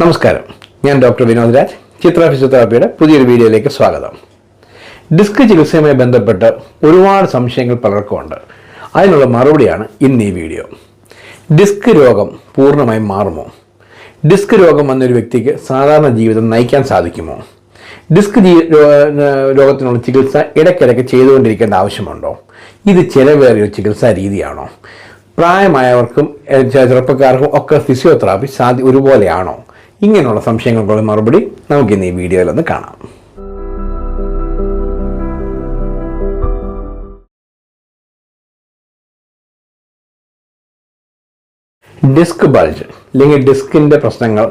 നമസ്കാരം. ഞാൻ ഡോക്ടർ വിനോദ് രാജ്. ചിത്ര ഫിസിയോതെറാപ്പിയുടെ പുതിയൊരു വീഡിയോയിലേക്ക് സ്വാഗതം. ഡിസ്ക് ചികിത്സയുമായി ബന്ധപ്പെട്ട് ഒരുപാട് സംശയങ്ങൾ പലർക്കും ഉണ്ട് അതിനുള്ള മറുപടിയാണ് ഇന്ന് ഈ വീഡിയോ. ഡിസ്ക് രോഗം പൂർണമായും മാറുമോ? ഡിസ്ക് രോഗം വന്നൊരു വ്യക്തിക്ക് സാധാരണ ജീവിതം നയിക്കാൻ സാധിക്കുമോ? ഡിസ്ക് രോഗത്തിനുള്ള ചികിത്സ ഇടയ്ക്കിടയ്ക്ക് ചെയ്തുകൊണ്ടിരിക്കേണ്ട ആവശ്യമുണ്ടോ? ഇത് ചിലവേറിയ ചികിത്സാ രീതിയാണോ? പ്രായമായവർക്കും ചെറുപ്പക്കാർക്കും ഒക്കെ ഫിസിയോതെറാപ്പി സാധ്യ ഒരുപോലെയാണോ? ഇങ്ങനെയുള്ള സംശയങ്ങൾക്കുള്ള മറുപടി നമുക്കിന്ന് ഈ വീഡിയോയിൽ ഒന്ന് കാണാം. ഡിസ്ക് ബൾജ് അല്ലെങ്കിൽ ഡിസ്കിന്റെ പ്രശ്നങ്ങൾ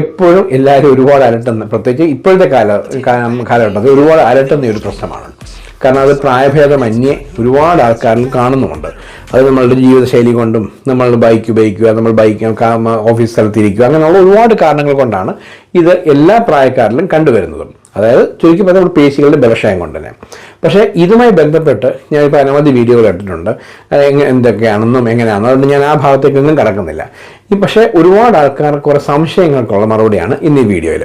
എപ്പോഴും എല്ലാവരും ഒരുപാട് അലട്ടുന്ന പ്രത്യേകിച്ച് ഇപ്പോഴത്തെ കാല കാലഘട്ടത്തിൽ ഒരുപാട് അലട്ടുന്ന ഒരു പ്രശ്നമാണ്. കാരണം അത് പ്രായഭേദമന്യേ ഒരുപാട് ആൾക്കാരിൽ കാണുന്നുമുണ്ട്. അത് നമ്മളുടെ ജീവിതശൈലി കൊണ്ടും നമ്മൾ ബൈക്ക് ഉപയോഗിക്കുക നമ്മൾ ബൈക്ക് ഓഫീസ് സ്ഥലത്തിരിക്കുക അങ്ങനെയുള്ള ഒരുപാട് കാരണങ്ങൾ കൊണ്ടാണ് ഇത് എല്ലാ പ്രായക്കാരിലും കണ്ടുവരുന്നതും. അതായത് ചുരുക്കി പറഞ്ഞാൽ നമ്മുടെ പേശികളുടെ ബലക്ഷയം കൊണ്ട് തന്നെ. പക്ഷേ ഇതുമായി ബന്ധപ്പെട്ട് ഞാൻ ഞാനിപ്പോൾ അനവധി വീഡിയോകൾ ഇട്ടിട്ടുണ്ട്. എന്തൊക്കെയാണെന്നും എങ്ങനെയാണെന്നും അതുകൊണ്ട് ഞാൻ ആ ഭാഗത്തേക്കൊന്നും കടക്കുന്നില്ല. ഈ പക്ഷേ ഒരുപാട് ആൾക്കാർക്ക് കുറേ സംശയങ്ങൾക്കുള്ള മറുപടിയാണ് ഇന്ന് ഈ വീഡിയോയിൽ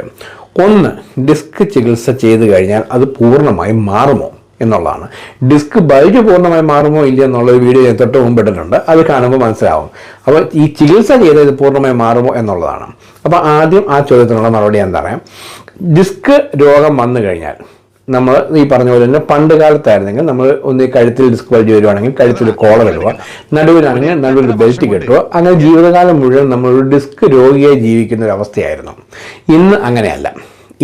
ഒന്ന് ഡിസ്ക് ചികിത്സ ചെയ്തു കഴിഞ്ഞാൽ അത് പൂർണമായും മാറുമോ? എന്നുള്ളതാണ്. ഡിസ്ക് ബൾജ് പൂർണമായി മാറുമോ ഇല്ല എന്നുള്ള വീഡിയോ ഞാൻ തൊട്ട് മുമ്പ് ഇട്ടിട്ടുണ്ട്. അത് കാണുമ്പോൾ മനസ്സിലാവും. അപ്പോൾ ഈ ചികിത്സ ചെയ്ത് ഇത് പൂർണമായി മാറുമോ എന്നുള്ളതാണ്. അപ്പോൾ ആദ്യം ആ ചോദ്യത്തിനുള്ള മറുപടി എന്താ പറയാം? ഡിസ്ക് രോഗം വന്നു കഴിഞ്ഞാൽ നമ്മൾ ഈ പറഞ്ഞ പോലെ തന്നെ പണ്ട് കാലത്തായിരുന്നെങ്കിൽ നമ്മൾ ഒന്ന് കഴുത്തിൽ ഡിസ്ക് വലിയ വരുവാണെങ്കിൽ കഴുത്തിൽ കോളർ ഇടുക നടുവിലാണെങ്കിൽ നടുവിൽ ബെൽറ്റ് കെട്ടുക അങ്ങനെ ജീവിതകാലം മുഴുവൻ നമ്മൾ ഡിസ്ക് രോഗിയായി ജീവിക്കുന്ന ഒരു അവസ്ഥയായിരുന്നു. ഇന്ന് അങ്ങനെയല്ല.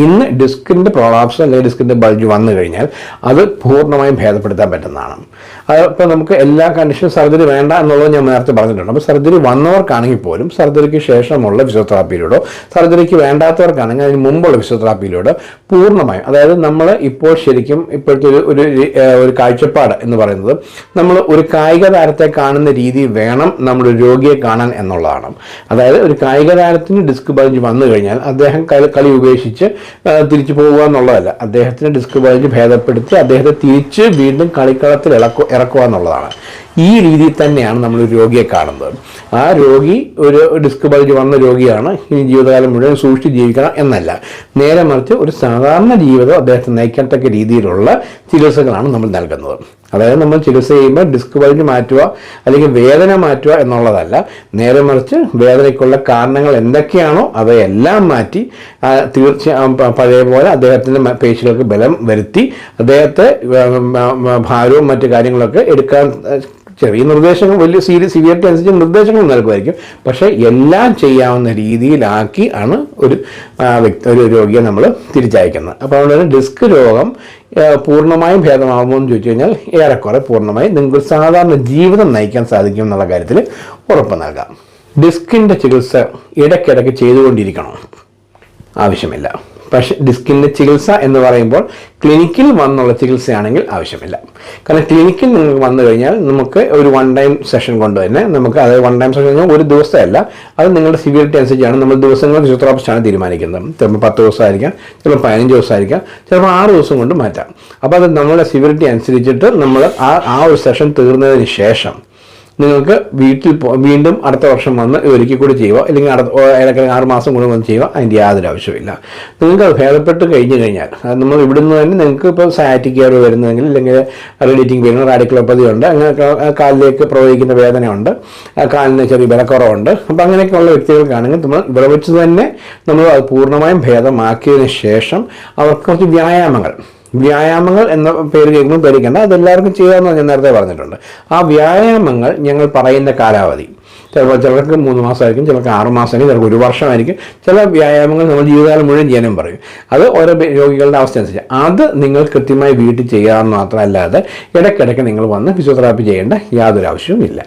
ഇന്ന് ഡിസ്കിന്റെ പ്രോളാപ്സ് അല്ലെങ്കിൽ ഡിസ്കിന്റെ ബൾജ് വന്നു കഴിഞ്ഞാൽ അത് പൂർണമായും ഭേദപ്പെടുത്താൻ പറ്റുന്നതാണ്. അത് ഇപ്പോൾ നമുക്ക് എല്ലാ കണ്ടീഷനും സർജറി വേണ്ട എന്നുള്ളത് ഞാൻ നേരത്തെ പറഞ്ഞിട്ടുണ്ട്. അപ്പോൾ സർജറി വന്നവർക്കാണെങ്കിൽ പോലും സർജറിക്ക് ശേഷമുള്ള ഫിസിയോതെറാപ്പിയിലൂടെ സർജറിക്ക് വേണ്ടാത്തവർക്കാണെങ്കിൽ അതിന് മുമ്പുള്ള ഫിസിയോതെറാപ്പിയിലൂടെ പൂർണമായും അതായത് നമ്മൾ ഇപ്പോൾ ശരിക്കും ഇപ്പോഴത്തെ ഒരു ഒരു ഒരു കാഴ്ചപ്പാട് എന്ന് പറയുന്നത് നമ്മൾ ഒരു കായിക താരത്തെ കാണുന്ന രീതി വേണം നമ്മൾ രോഗിയെ കാണാൻ എന്നുള്ളതാണ്. അതായത് ഒരു കായിക താരത്തിന് ഡിസ്ക് ബൾജ് വന്നു കഴിഞ്ഞാൽ അദ്ദേഹം കളി ഉപേക്ഷിച്ച് തിരിച്ചു പോകുക എന്നുള്ളതല്ല. അദ്ദേഹത്തിന് ഡിസ്ക് ബൾജ് ഭേദപ്പെടുത്തി അദ്ദേഹത്തെ തിരിച്ച് വീണ്ടും കളിക്കളത്തിൽ ഇളക്കു ഇറക്കുക എന്നുള്ളതാണ് ഈ രീതിയിൽ തന്നെയാണ് നമ്മൾ രോഗിയെ കാണുന്നത്. ആ രോഗി ഒരു ഡിസ്ക് ബൾജ് വന്ന രോഗിയാണ്. ഇനി ജീവിതകാലം മുഴുവൻ സൂക്ഷിച്ച് ജീവിക്കണം എന്നല്ല. നേരെ മറിച്ച് ഒരു സാധാരണ ജീവിതം അദ്ദേഹത്തെ നയിക്കത്തക്ക രീതിയിലുള്ള ചികിത്സകളാണ് നമ്മൾ നൽകുന്നത്. അതായത് നമ്മൾ ചികിത്സ ചെയ്യുമ്പോൾ ഡിസ്ക് ബൾജ് മാറ്റുക അല്ലെങ്കിൽ വേദന മാറ്റുക എന്നുള്ളതല്ല. നേരെ മറിച്ച് വേദനയ്ക്കുള്ള കാരണങ്ങൾ എന്തൊക്കെയാണോ അവയെല്ലാം മാറ്റി തീർച്ച പഴയ പോലെ അദ്ദേഹത്തിന്റെ പേശികൾക്ക് ബലം വരുത്തി അദ്ദേഹത്തെ ഭാരവും മറ്റു കാര്യങ്ങളൊക്കെ എടുക്കാൻ ചെറിയ നിർദ്ദേശങ്ങൾ വലിയ സീരിയസ് സിവിയറിറ്റി അനുസരിച്ച് നിർദ്ദേശങ്ങൾ നൽകുമായിരിക്കും. പക്ഷേ എല്ലാം ചെയ്യാവുന്ന രീതിയിലാക്കി ആണ് ഒരു ഒരു രോഗിയെ നമ്മൾ തിരിച്ചയക്കുന്നത്. അപ്പോൾ അതുകൊണ്ട് ഡിസ്ക് രോഗം പൂർണമായും ഭേദമാകുമോ എന്ന് ചോദിച്ചു കഴിഞ്ഞാൽ ഏറെക്കുറെ പൂർണമായും നിങ്ങൾക്ക് സാധാരണ ജീവിതം നയിക്കാൻ സാധിക്കും എന്നുള്ള കാര്യത്തിൽ ഉറപ്പ് നൽകാം. ഡിസ്കിന്റെ ചികിത്സ ഇടയ്ക്കിടയ്ക്ക് ചെയ്തുകൊണ്ടിരിക്കണം. ആവശ്യമില്ല. പക്ഷെ ഡിസ്കിന്റെ ചികിത്സ എന്ന് പറയുമ്പോൾ ക്ലിനിക്കിൽ വന്നുള്ള ചികിത്സയാണെങ്കിൽ ആവശ്യമില്ല. കാരണം ക്ലിനിക്കിൽ നിങ്ങൾക്ക് വന്നു കഴിഞ്ഞാൽ നമുക്ക് ഒരു വൺ ടൈം സെഷൻ കൊണ്ട് തന്നെ നമുക്ക് അതായത് വൺ ടൈം സെഷൻ ഒരു ദിവസമല്ല. അത് നിങ്ങളുടെ സിവിയറിറ്റി അനുസരിച്ചാണ് നമ്മൾ ദിവസങ്ങൾ ഫിസിയോതെറാപ്പിസ്റ്റാണ് തീരുമാനിക്കുന്നത്. ചിലപ്പോൾ പത്ത് ദിവസമായിരിക്കാം ചിലപ്പോൾ പതിനഞ്ച് ദിവസമായിരിക്കാം ചിലപ്പോൾ ആറ് ദിവസം കൊണ്ട് മാറ്റാം. അപ്പോൾ അത് നമ്മുടെ സിവിയറിറ്റി അനുസരിച്ചിട്ട് നമ്മൾ ആ ആ ഒരു സെഷൻ തീർന്നതിന് ശേഷം നിങ്ങൾക്ക് വീട്ടിൽ വീണ്ടും അടുത്ത വർഷം വന്ന് ഒരിക്കൽ കൂടി ചെയ്യുക. അല്ലെങ്കിൽ അടുത്ത ഏതൊക്കെ ആറ് മാസം കൂടി വന്ന് ചെയ്യുക. അതിന്റെ യാതൊരു ആവശ്യമില്ല നിങ്ങൾക്ക് അത് ഭേദപ്പെട്ട് കഴിഞ്ഞ് കഴിഞ്ഞാൽ അത് നമ്മൾ ഇവിടുന്ന് തന്നെ നിങ്ങൾക്ക് ഇപ്പോൾ സാറ്റിക് കെയർ വരുന്നതെങ്കിൽ അല്ലെങ്കിൽ റെഡിറ്റിംഗ് പെയിൻ റാഡിക്കുലോപ്പതി ഉണ്ട്. അങ്ങനെ കാലിലേക്ക് പ്രവഹിക്കുന്ന വേദനയുണ്ട് കാലിന് ചെറിയ വിലക്കുറവുണ്ട്. അപ്പോൾ അങ്ങനെയൊക്കെയുള്ള വ്യക്തികൾക്കാണെങ്കിൽ നമ്മൾ ഇവിടെ വെച്ച് തന്നെ നമ്മൾ അത് പൂർണമായും ഭേദമാക്കിയതിന് ശേഷം അവർക്ക് കുറച്ച് വ്യായാമങ്ങൾ. വ്യായാമങ്ങൾ എന്ന പേര് കേൾക്കുമ്പോൾ പേടിക്കേണ്ട. അതെല്ലാവർക്കും ചെയ്യാമെന്ന് ഞാൻ നേരത്തെ പറഞ്ഞിട്ടുണ്ട്. ആ വ്യായാമങ്ങൾ ഞങ്ങൾ പറയുന്ന കാലാവധി. ചിലപ്പോൾ ചിലർക്ക് മൂന്ന് മാസമായിരിക്കും ചിലർക്ക് ആറ് മാസമായിരിക്കും ചിലർക്ക് ഒരു വർഷമായിരിക്കും. ചില വ്യായാമങ്ങൾ നമ്മൾ ജീവിതകാലം മുഴുവൻ ചെയ്യാനും പറയും. അത് ഓരോ രോഗികളുടെ അവസ്ഥ അനുസരിച്ച്. അത് നിങ്ങൾ കൃത്യമായി വീട്ടിൽ ചെയ്യാമെന്ന് മാത്രമല്ലാതെ ഇടയ്ക്കിടയ്ക്ക് നിങ്ങൾ വന്ന് ഫിസിയോതെറാപ്പി ചെയ്യേണ്ട യാതൊരു ആവശ്യവുമില്ല.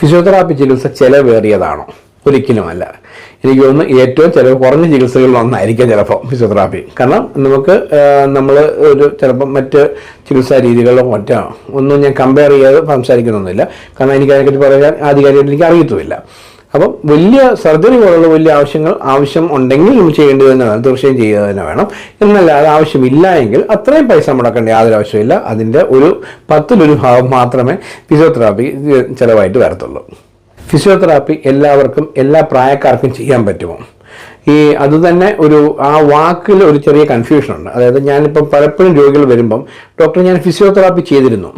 ഫിസിയോതെറാപ്പി ചികിത്സ ചിലവേറിയതാണോ? ഒരിക്കലുമല്ല. എനിക്ക് തോന്നുന്നു ഏറ്റവും ചിലവ് കുറഞ്ഞ ചികിത്സകളിൽ ഒന്നായിരിക്കാം ചിലപ്പോൾ ഫിസിയോതെറാപ്പി. കാരണം നമുക്ക് നമ്മൾ ഒരു ചിലപ്പം മറ്റ് ചികിത്സാ രീതികളോ മറ്റോ ഒന്നും ഞാൻ കമ്പയർ ചെയ്യാതെ സംസാരിക്കുന്നൊന്നുമില്ല. കാരണം എനിക്ക് പറയാൻ ആധികാരികമായിട്ട് എനിക്ക് അറിയത്തുമില്ല. അപ്പം വലിയ സർജറി പോലുള്ള വലിയ ആവശ്യങ്ങൾ ആവശ്യം ഉണ്ടെങ്കിൽ നമ്മൾ ചെയ്യേണ്ടത് തന്നെ വേണം. തീർച്ചയായും ചെയ്യുക തന്നെ വേണം. എന്നല്ലാതെ ആവശ്യമില്ല എങ്കിൽ അത്രയും പൈസ മുടക്കേണ്ട യാതൊരു ആവശ്യമില്ല അതിന്റെ ഒരു പത്തിലൊരു ഭാഗം മാത്രമേ ഫിസിയോതെറാപ്പി ചിലവായിട്ട് വരത്തുള്ളൂ. ഫിസിയോതെറാപ്പി എല്ലാവർക്കും എല്ലാ പ്രായക്കാർക്കും ചെയ്യാൻ പറ്റുമോ? ഈ അത് തന്നെ ഒരു ആ വാക്കിൽ ഒരു ചെറിയ കൺഫ്യൂഷൻ ഉണ്ട്. അതായത് ഞാനിപ്പം പലപ്പോഴും രോഗികൾ വരുമ്പം ഡോക്ടർ ഞാൻ ഫിസിയോതെറാപ്പി ചെയ്തിരുന്നു.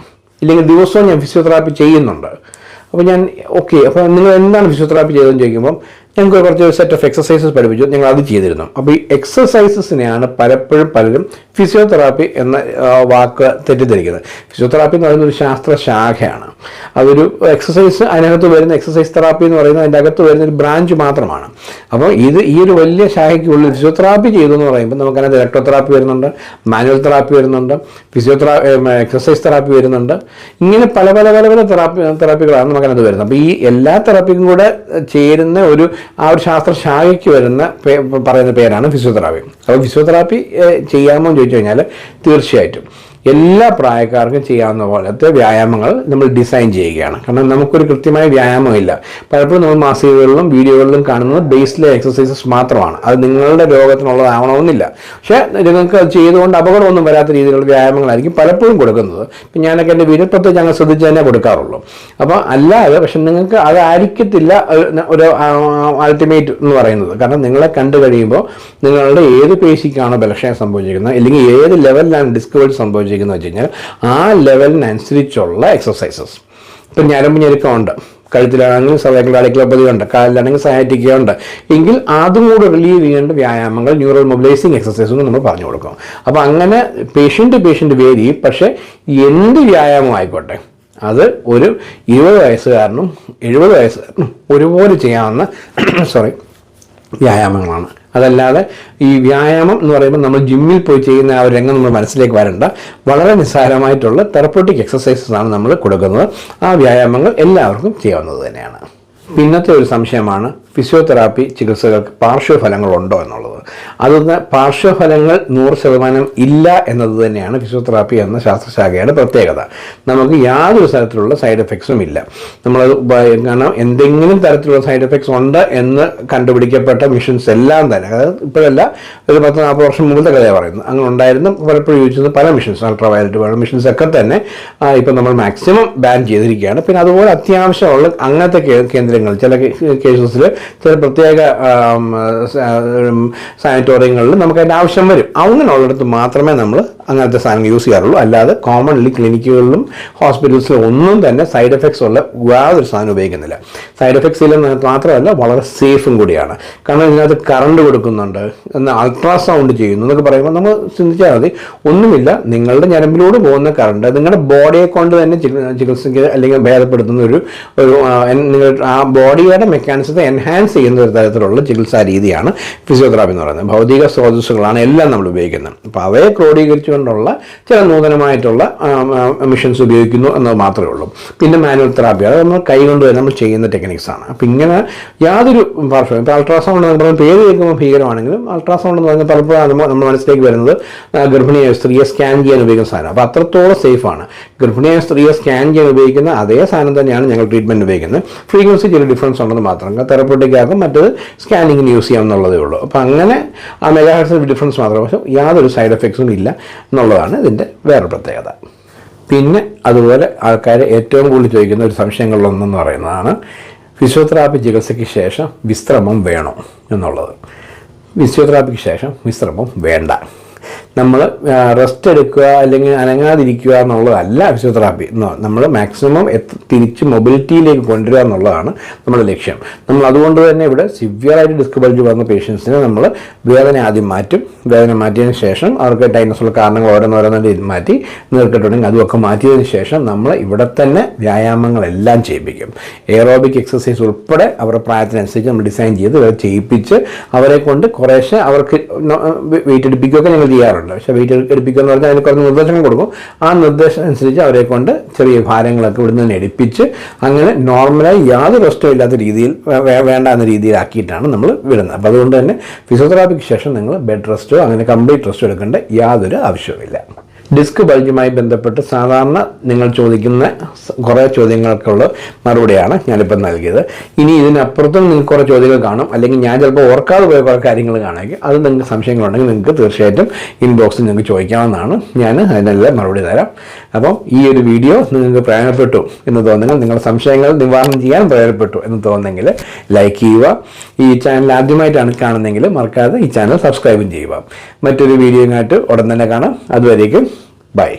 ഇല്ലെങ്കിൽ ദിവസവും ഞാൻ ഫിസിയോതെറാപ്പി ചെയ്യുന്നുണ്ട്. അപ്പോൾ ഞാൻ ഓക്കെ അപ്പോൾ നിങ്ങൾ എന്താണ് ഫിസിയോതെറാപ്പി ചെയ്തതെന്ന് ചോദിക്കുമ്പം ഞങ്ങൾക്ക് കുറച്ച് സെറ്റ് ഓഫ് എക്സസൈസസ് പഠിപ്പിച്ചു ഞങ്ങൾ അത് ചെയ്തിരുന്നു. അപ്പോൾ ഈ എക്സസൈസസിനെയാണ് പലപ്പോഴും പലരും ഫിസിയോതെറാപ്പി എന്ന വാക്ക് തെറ്റിദ്ധരിക്കുന്നത്. ഫിസിയോതെറാപ്പി എന്ന് പറയുന്ന ഒരു ശാസ്ത്ര ശാഖയാണ് അതൊരു എക്സസൈസ് അതിനകത്ത് വരുന്ന എക്സസൈസ് തെറാപ്പി എന്ന് പറയുന്നത് അതിന്റെ അകത്ത് വരുന്ന ഒരു ബ്രാഞ്ച് മാത്രമാണ്. അപ്പോൾ ഇത് ഈ ഒരു വലിയ ശാഖയ്ക്കുള്ളിൽ ഫിസിയോതെറാപ്പി ചെയ്തു എന്ന് പറയുമ്പോൾ നമുക്കതിനകത്ത് ഇലക്ട്രോതെറാപ്പി വരുന്നുണ്ട് മാനുവൽ തെറാപ്പി വരുന്നുണ്ട് ഫിസിയോതെറാപ്പി എക്സസൈസ് തെറാപ്പി വരുന്നുണ്ട്. ഇങ്ങനെ പല പല പല പല തെറാപ്പി തെറാപ്പികളാണ് നമുക്കതിനകത്ത് വരുന്നത്. അപ്പോൾ ഈ എല്ലാ തെറാപ്പിക്കും കൂടെ ചേരുന്ന ഒരു ആ ഒരു ശാസ്ത്ര ശാഖയ്ക്ക് വരുന്ന പറയുന്ന പേരാണ് ഫിസിയോതെറാപ്പി അപ്പോൾ ഫിസിയോതെറാപ്പി ചെയ്യാമോ എന്ന് ചോദിച്ചു കഴിഞ്ഞാൽ തീർച്ചയായിട്ടും. എല്ലാ പ്രായക്കാർക്കും ചെയ്യാവുന്ന പോലത്തെ വ്യായാമങ്ങൾ നമ്മൾ ഡിസൈൻ ചെയ്യുകയാണ്. കാരണം നമുക്കൊരു കൃത്യമായ വ്യായാമമില്ല. പലപ്പോഴും നമ്മൾ മാസികകളിലും വീഡിയോകളിലും കാണുന്നത് ബേസിലെ എക്സസൈസസ് മാത്രമാണ്. അത് നിങ്ങളുടെ രോഗത്തിനുള്ളതാവണമെന്നില്ല. പക്ഷേ നിങ്ങൾക്ക് അത് ചെയ്തുകൊണ്ട് അപകടമൊന്നും വരാത്ത രീതിയിലുള്ള വ്യായാമങ്ങളായിരിക്കും പലപ്പോഴും കൊടുക്കുന്നത്. ഇപ്പം ഞാനൊക്കെ എന്റെ വീട്ടിൽ പ്രത്യേകിച്ച് ഞങ്ങൾ ശ്രദ്ധിച്ച് തന്നെ കൊടുക്കാറുള്ളൂ. അപ്പോൾ അല്ലാതെ പക്ഷെ നിങ്ങൾക്ക് അതായിരിക്കത്തില്ല ഒരു- അൾട്ടിമേറ്റ് എന്ന് പറയുന്നത്. കാരണം നിങ്ങളെ കണ്ടു കഴിയുമ്പോൾ നിങ്ങളുടെ ഏത് പേശിക്കാണോ ബലക്ഷയം സംഭവിച്ചിരിക്കുന്നത് അല്ലെങ്കിൽ ഏത് ലെവലിലാണ് ഡിസ്കവേഴ്സ് സംഭവിച്ചിരിക്കുന്നത് വെച്ച് കഴിഞ്ഞാൽ ആ ലെവലിനനുസരിച്ചുള്ള എക്സസൈസസ് ഇപ്പം ഞരമ്പ് ഞെരുക്കമുണ്ട് കഴുത്തിലാണെങ്കിൽ ഉണ്ട് കാലിലാണെങ്കിൽ സയാറ്റിക്ക ഉണ്ട്. എങ്കിൽ അതും കൂടെ റിലീവ് ചെയ്യേണ്ട വ്യായാമങ്ങൾ ന്യൂറൽ മൊബിലൈസിങ് എക്സസൈസ് നമ്മൾ പറഞ്ഞു കൊടുക്കും. അപ്പോൾ അങ്ങനെ പേഷ്യന്റ് പേഷ്യന്റ് വേരി പക്ഷേ എന്ത് വ്യായാമം ആയിക്കോട്ടെ അത് ഒരു ഇരുപത് വയസ്സുകാരനും എഴുപത് വയസ്സുകാരനും ഒരുപോലെ ചെയ്യാവുന്ന സോറി വ്യായാമങ്ങളാണ്. അതല്ലാതെ ഈ വ്യായാമം എന്ന് പറയുമ്പോൾ നമ്മൾ ജിമ്മിൽ പോയി ചെയ്യുന്ന ആ ഒരു രംഗം നമ്മൾ മനസ്സിലേക്ക് വരണ്ട. വളരെ നിസ്സാരമായിട്ടുള്ള തെറപ്പോട്ടിക് എക്സസൈസസ് ആണ് നമ്മൾ കൊടുക്കുന്നത്. ആ വ്യായാമങ്ങൾ എല്ലാവർക്കും ചെയ്യാവുന്നത് തന്നെയാണ്. പിന്നത്തെ ഒരു സംശയമാണ് ഫിസിയോതെറാപ്പി ചികിത്സകൾക്ക് പാർശ്വഫലങ്ങളുണ്ടോ എന്നുള്ളത്. അതൊന്ന് പാർശ്വഫലങ്ങൾ നൂറ് ശതമാനം ഇല്ല എന്നത് തന്നെയാണ് ഫിസിയോതെറാപ്പി എന്ന ശാസ്ത്രശാഖയുടെ പ്രത്യേകത. നമുക്ക് യാതൊരു തരത്തിലുള്ള സൈഡ് എഫക്ട്സും ഇല്ല. നമ്മളത് കാരണം എന്തെങ്കിലും തരത്തിലുള്ള സൈഡ് എഫക്ട്സ് ഉണ്ട് എന്ന് കണ്ടുപിടിക്കപ്പെട്ട മിഷൻസ് എല്ലാം തന്നെ. അതായത് ഇപ്പോഴല്ല ഒരു പത്ത് നാൽപ്പത് വർഷം മുമ്പത്തെ കഥയാണ് പറയുന്നത്. അങ്ങനെ ഉണ്ടായിരുന്ന. പലപ്പോഴും യൂസ് പല മിഷൻസ് അൾട്രാ വയലറ്റ് പല മിഷൻസ് ഒക്കെ തന്നെ ഇപ്പം നമ്മൾ മാക്സിമം ബാൻ ചെയ്തിരിക്കുകയാണ്. പിന്നെ അതുപോലെ അത്യാവശ്യമുള്ള അങ്ങനത്തെ കേ- കേന്ദ്രങ്ങൾ ചില കേസസിൽ ചില പ്രത്യേക സാനിറ്റോറിയങ്ങളിൽ നമുക്ക് അതിന്റെ ആവശ്യം വരും. അങ്ങനെയുള്ളിടത്ത് മാത്രമേ നമ്മൾ അങ്ങനത്തെ സാധനങ്ങൾ യൂസ് ചെയ്യാറുള്ളൂ. അല്ലാതെ കോമൺലി ക്ലിനിക്കുകളിലും ഹോസ്പിറ്റൽസിലും ഒന്നും തന്നെ സൈഡ് എഫക്ട്സ് ഉള്ള യാതൊരു സാധനം ഉപയോഗിക്കുന്നില്ല. സൈഡ് എഫക്ട്സ് ഇല്ലെന്ന് മാത്രമല്ല വളരെ സേഫും കൂടിയാണ്. കാരണം ഇതിനകത്ത് കറണ്ട് കൊടുക്കുന്നുണ്ട്. എന്ന് അൾട്രാസൗണ്ട് ചെയ്യുന്നു എന്നൊക്കെ പറയുമ്പോൾ നമ്മൾ ചിന്തിച്ചാൽ മതി. ഒന്നുമില്ല നിങ്ങളുടെ ഞരമ്പിലൂടെ പോകുന്ന കറണ്ട് നിങ്ങളുടെ ബോഡിയെ കൊണ്ട് തന്നെ ചികിത്സിക്കുക അല്ലെങ്കിൽ ഭേദപ്പെടുത്തുന്ന ഒരു ഒരു നിങ്ങൾ ആ ബോഡിയുടെ മെക്കാനിസത്തെ എൻഹാൻസ് ചെയ്യുന്ന ഒരു തരത്തിലുള്ള ചികിത്സാ രീതിയാണ് ഫിസിയോതെറാപ്പി എന്ന് പറയുന്നത്. ഭൗതിക സ്രോതസ്സുകളാണ് എല്ലാം നമ്മൾ ഉപയോഗിക്കുന്നത്. അപ്പോൾ അവയെ ക്രോഡീകരിച്ചുകൊണ്ടുള്ള ചില നൂതനമായിട്ടുള്ള മിഷൻസ് ഉപയോഗിക്കുന്നു എന്നത് മാത്രമേ ഉള്ളൂ. പിന്നെ മാനുവൽ തെറാപ്പി അത് നമ്മൾ കൈ കൊണ്ട് തന്നെ നമ്മൾ ചെയ്യുന്ന ടെക്നിക്സാണ് ആണ്. അപ്പോൾ ഇങ്ങനെ യാതൊരു പാർശ്വം ഇപ്പോൾ അൾട്രാസൗണ്ട് എന്ന് പറയുന്നത് പേര് കേൾക്കുമ്പോൾ ഭീകരമാണെങ്കിലും അൾട്രാസൗണ്ട് എന്ന് പറയുന്നത് പലപ്പോഴും നമ്മൾ മനസ്സിലേക്ക് വരുന്നത് ഗർഭിണിയായ സ്ത്രീയെ സ്കാൻ ചെയ്യാൻ ഉപയോഗിക്കുന്ന സാധനം. അപ്പോൾ അത്രത്തോളം സേഫാണ് ഗർഭിണിയായ സ്ത്രീയെ സ്കാൻ ചെയ്യാൻ ഉപയോഗിക്കുന്ന അതേ സാധനം തന്നെയാണ് ഞങ്ങൾ ട്രീറ്റ്മെന്റ് ഉപയോഗിക്കുന്നത്. ഫ്രീക്വൻസി ചെറിയ ഡിഫറൻസ് ഉണ്ടെന്ന് മാത്രം. തെറപ്പറ്റിക് ആക്കും മറ്റത് സ്കാനിങ്ങിന് യൂസ് ചെയ്യാം എന്നുള്ളതേ ഉള്ളൂ. അപ്പോൾ അങ്ങനെ ആ മെഗാഹെഡ്സിന് ഡിഫറൻസ് മാത്രം. പക്ഷേ യാതൊരു സൈഡ് എഫക്ട്സും ഇല്ല എന്നുള്ളതാണ് ഇതിന്റെ വേറെ പ്രത്യേകത. പിന്നെ അതുപോലെ ആൾക്കാർ ഏറ്റവും കൂടുതൽ ചോദിക്കുന്ന ഒരു സംശയങ്ങളിലൊന്നെന്ന് പറയുന്നതാണ് ഫിസിയോതെറാപ്പി ചികിത്സയ്ക്ക് ശേഷം വിശ്രമം വേണോ എന്നുള്ളത്. ഫിസിയോതെറാപ്പിക്ക് ശേഷം വിശ്രമം വേണ്ട. നമ്മൾ റെസ്റ്റ് എടുക്കുക അല്ലെങ്കിൽ അനങ്ങാതിരിക്കുക എന്നുള്ളതല്ല ഫിസിയോതെറാപ്പി നമ്മൾ മാക്സിമം തിരിച്ച് മൊബിലിറ്റിയിലേക്ക് കൊണ്ടുവരിക എന്നുള്ളതാണ് നമ്മുടെ ലക്ഷ്യം. നമ്മൾ അതുകൊണ്ട് തന്നെ ഇവിടെ സിവിയറായിട്ട് ഡിസ്ക് ബൾജ് വന്ന പേഷ്യൻസിനെ നമ്മൾ വേദന ആദ്യം മാറ്റും. വേദന മാറ്റിയതിന് ശേഷം അവർക്ക് ടൈനസുള്ള കാരണങ്ങൾ ഓരോന്നോരോന്നും ഇത് മാറ്റി നീർക്കെട്ടുണ്ടെങ്കിൽ അതുമൊക്കെ മാറ്റിയതിന് ശേഷം നമ്മൾ ഇവിടെ തന്നെ വ്യായാമങ്ങളെല്ലാം ചെയ്യിപ്പിക്കും. എയറോബിക് എക്സസൈസ് ഉൾപ്പെടെ അവരുടെ പ്രായത്തിനനുസരിച്ച് നമ്മൾ ഡിസൈൻ ചെയ്ത് ചെയ്യിപ്പിച്ച് അവരെ കൊണ്ട് കുറേശ്ശെ അവർക്ക് വെയിറ്റ് എടുപ്പിക്കുകയൊക്കെ ഞങ്ങൾ ചെയ്യാറുണ്ട്. പക്ഷേ വെയിറ്റ് എടുപ്പിക്കുക എന്ന് പറഞ്ഞാൽ അതിന് കുറച്ച് നിർദ്ദേശങ്ങൾ കൊടുക്കും. ആ നിർദ്ദേശം അനുസരിച്ച് അവരെ കൊണ്ട് ചെറിയ ഭാരങ്ങളൊക്കെ ഇവിടുന്ന് തന്നെ എടുപ്പിച്ച് അങ്ങനെ നോർമലായി യാതൊരു റെസ്റ്റോ ഇല്ലാത്ത രീതിയിൽ വേണ്ട എന്ന രീതിയിലാക്കിയിട്ടാണ് നമ്മൾ വിടുന്നത്. അപ്പോൾ അതുകൊണ്ട് തന്നെ ഫിസിയോതെറാപ്പിക്ക് ശേഷം നിങ്ങൾ ബെഡ് റെസ്റ്റോ അങ്ങനെ കംപ്ലീറ്റ് റെസ്റ്റോ എടുക്കേണ്ട യാതൊരു ആവശ്യവുമില്ല. ഡിസ്ക് ബൾജുമായി ബന്ധപ്പെട്ട് സാധാരണ നിങ്ങൾ ചോദിക്കുന്ന കുറേ ചോദ്യങ്ങൾക്കുള്ള മറുപടിയാണ് ഞാനിപ്പോൾ നൽകിയത്. ഇനി ഇതിനപ്പുറത്തും നിങ്ങൾക്ക് കുറേ ചോദ്യങ്ങൾ കാണും. അല്ലെങ്കിൽ ഞാൻ ചിലപ്പോൾ ഓർക്കാതെ പോയ കുറേ കാര്യങ്ങൾ കാണുമെങ്കിൽ അത് നിങ്ങൾക്ക് സംശയങ്ങളുണ്ടെങ്കിൽ നിങ്ങൾക്ക് തീർച്ചയായിട്ടും ഇൻബോക്സിൽ നിങ്ങൾക്ക് ചോദിക്കാവുന്നതാണ്. ഞാൻ അതിനെല്ലാം മറുപടി തരാം. അപ്പം ഈ ഒരു വീഡിയോ നിങ്ങൾക്ക് പ്രയോജനപ്പെട്ടു എന്ന് തോന്നുന്നെങ്കിൽ നിങ്ങളുടെ സംശയങ്ങൾ നിവാരണം ചെയ്യാൻ പ്രയോജനപ്പെട്ടു എന്ന് തോന്നുന്നെങ്കിൽ ലൈക്ക് ചെയ്യുക. ഈ ചാനൽ ആദ്യമായിട്ടാണ് കാണുന്നതെങ്കിൽ മറക്കാതെ ഈ ചാനൽ സബ്സ്ക്രൈബും ചെയ്യുക. മറ്റൊരു വീഡിയോയുമായിട്ട് ഉടൻ തന്നെ കാണാം. അതുവരേക്കും ബൈ